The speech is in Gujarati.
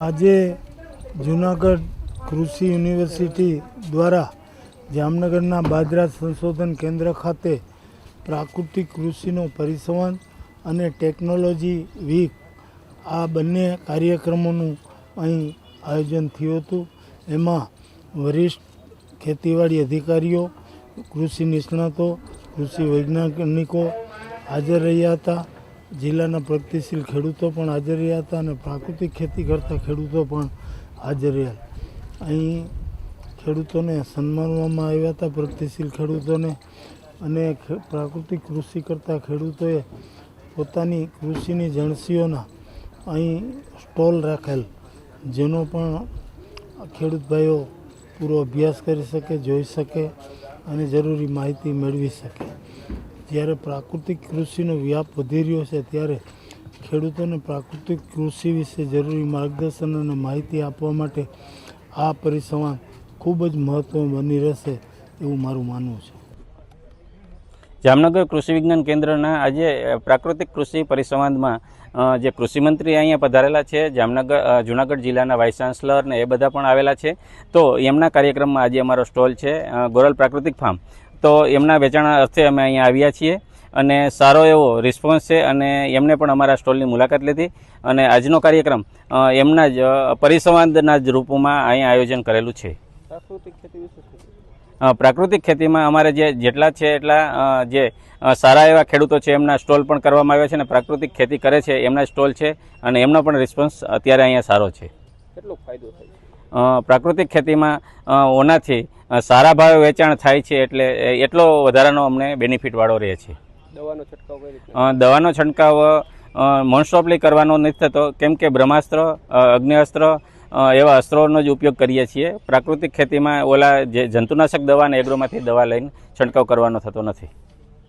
આજે જુનાગઢ કૃષિ યુનિવર્સિટી દ્વારા જામનગરના બાજરા સંશોધન કેન્દ્ર ખાતે પ્રાકૃતિક કૃષિનો પરિસંવાદ અને ટેકનોલોજી વીક આ બંને કાર્યક્રમોનું અહીં આયોજન થયું હતું. એમાં વરિષ્ઠ ખેતીવાડી અધિકારીઓ, કૃષિ નિષ્ણાતો, કૃષિ વૈજ્ઞાનિકો હાજર રહ્યા હતા. જિલ્લાના પ્રગતિશીલ ખેડૂતો પણ હાજર રહ્યા હતા અને પ્રાકૃતિક ખેતી કરતા ખેડૂતો પણ હાજર રહ્યા. અહીં ખેડૂતોને સન્માનવામાં આવ્યા હતા પ્રગતિશીલ ખેડૂતોને અને પ્રાકૃતિક કૃષિ કરતા ખેડૂતોએ પોતાની કૃષિની જણસીઓના અહીં સ્ટોલ રાખેલ, જેનો પણ ખેડૂત ભાઈઓ પૂરો અભ્યાસ કરી શકે, જોઈ શકે અને જરૂરી માહિતી મેળવી શકે. જ્યારે પ્રાકૃતિક કૃષિનો વ્યાપ વધી રહ્યો છે ત્યારે ખેડૂતોને પ્રાકૃતિક કૃષિ વિશે જરૂરી માર્ગદર્શન અને માહિતી આપવા માટે આ પરિસંવાદ ખૂબ જ મહત્ત્વ બની રહેશે એવું મારું માનવું છે. જામનગર કૃષિ વિજ્ઞાન કેન્દ્રના આજે પ્રાકૃતિક કૃષિ પરિસંવાદમાં જે કૃષિમંત્રી અહીંયા પધારેલા છે, જામનગર જુનાગઢ જિલ્લાના વાઇસ ચાન્સલર ને એ બધા પણ આવેલા છે. તો એમના કાર્યક્રમમાં આજે અમારો સ્ટોલ છે ગોરલ પ્રાકૃતિક ફાર્મ. તો એમના વેચાણ અર્થે અમે અહીંયા આવ્યા છીએ. અને સારો એવો રિસ્પોન્સ છે અને એમને પણ અમારા સ્ટોલની મુલાકાત લીધી. અને આજનો કાર્યક્રમ એમના જ પરિસંવાદના જ રૂપમાં અહીંયા આયોજન કરેલું છે. પ્રાકૃતિક ખેતીમાં અમારે જે જેટલા છે એટલા જે સારા એવા ખેડૂતો છે એમના સ્ટોલ પણ કરવામાં આવ્યા છે અને પ્રાકૃતિક ખેતી કરે છે એમના સ્ટોલ છે અને એમનો પણ રિસ્પોન્સ અત્યારે અહીંયા સારો છે. કેટલો ફાયદો થાય છે? પ્રાકૃતિક ખેતીમાં ઓનાથી સારા ભાવે વેચાણ થાય છે એટલે એટલો વધારાનો અમને બેનિફિટ વાળો રહે છે. દવાનો છંટકાવ દવાનો છંટકાવ મોનસ્ટોપલી કરવાનો નથી થતો. કેમ કે બ્રહ્માસ્ત્ર અગ્નિઅસ્ત્ર એવા અસ્ત્રોનો જ ઉપયોગ કરીએ છીએ. પ્રાકૃતિક ખેતીમાં ઓલા જે જંતુનાશક દવા અને એગ્રોમાંથી દવા લઈને છંટકાવ કરવાનો થતો નથી.